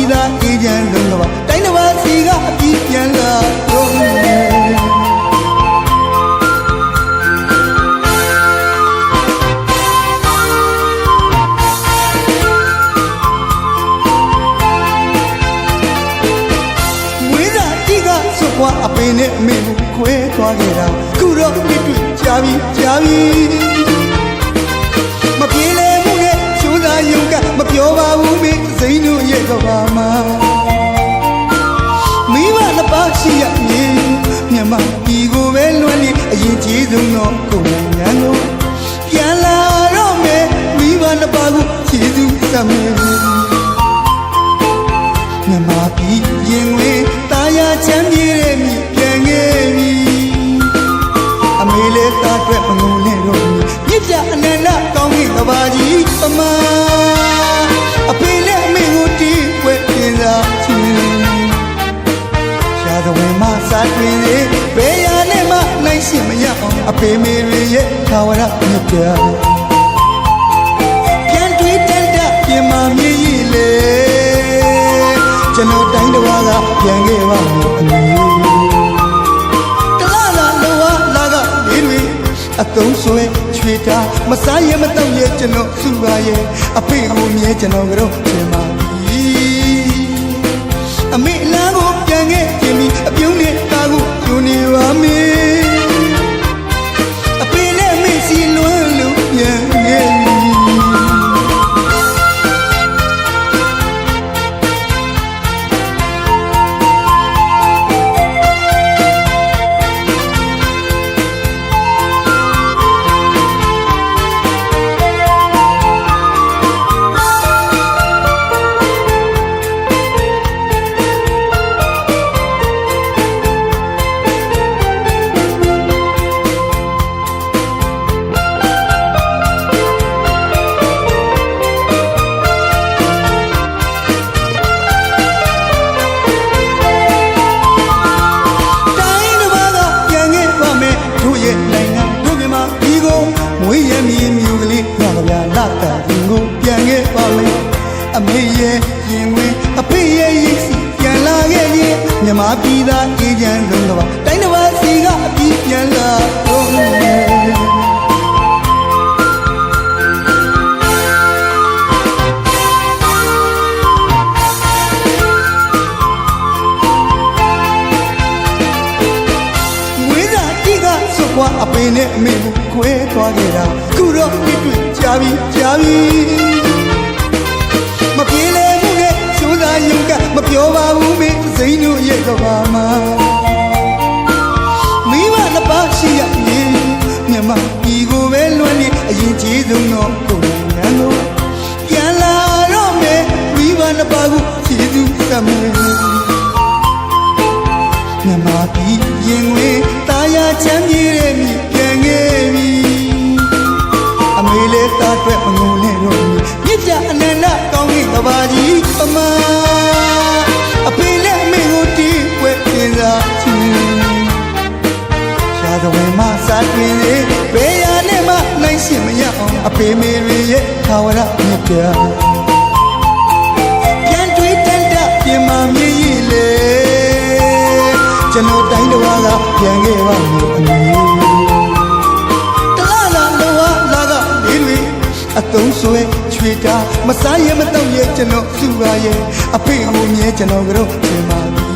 ပြည်သားအေးချမ်းလုံးကပါတိုင်းတစ်ပါးစီကအပြည့်ပြန်လာတော့ွားအပင်နဲ့အမေကိုခွဲသွားခဲ့တာခုတော့တွေ့တွေ့ကြာပြီကြာပြီမပြေ ကဘာမှာမိဘနှစ်ပါးရှိရမြင်မြမဒီကိုပဲလွှမ်းနေအရင်ကြီးဆုံးတော့ကိုယ်ငန်းကို တွင်လေဘယ်ရနဲ့မှနိုင်ရှင်မရအောင်အဖေမေတွေရဲ့ခါဝရမြစ်ပြပြန်တွေးတက်တက်ပြင်မာမြည်ရည်လေကျွန်တော်တိုင်းတစ်ဝါကပြန်ခဲ့ပါမယ်အမေတလားလားလောဝလာကလေးတွေအတုံးဆွဲချွေတာမစားရမတော့ရဲ့ကျွန်တော်စုပါရဲ့အဖေကိုမြဲကျွန်တော်ကတော့ပြင်ပါပြီ ကဆွတ်ခွာအပင်နဲ့အမေကိုခွဲသွားခဲ့တာခုတော့နှစ်တွေ့ကြာပြီကြာပြီမပြေလဲမှုနဲ့ချိုးသားယုံကမပြောပါဘူးမင်းစိန်တို့ရဲ့ကဘာမှာမိ အောင်အဖေမေတွေရဲ့ခါဝရမြစ်ပြပြန်တွေးတက်တက်ပြင်မာမြည်ရည်လေကျွန်တော်တိုင်းတစ်ဝါကပြန်ခဲ့ပါမယ်အမေတလားလားလောဝလာကလေးတွေအတုံးဆွဲချွေတာမစားရမတော့ရဲ့ကျွန်တော်စုပါရဲ့အဖေကိုမြဲကျွန်တော်ကတော့ပြင်ပါပြီ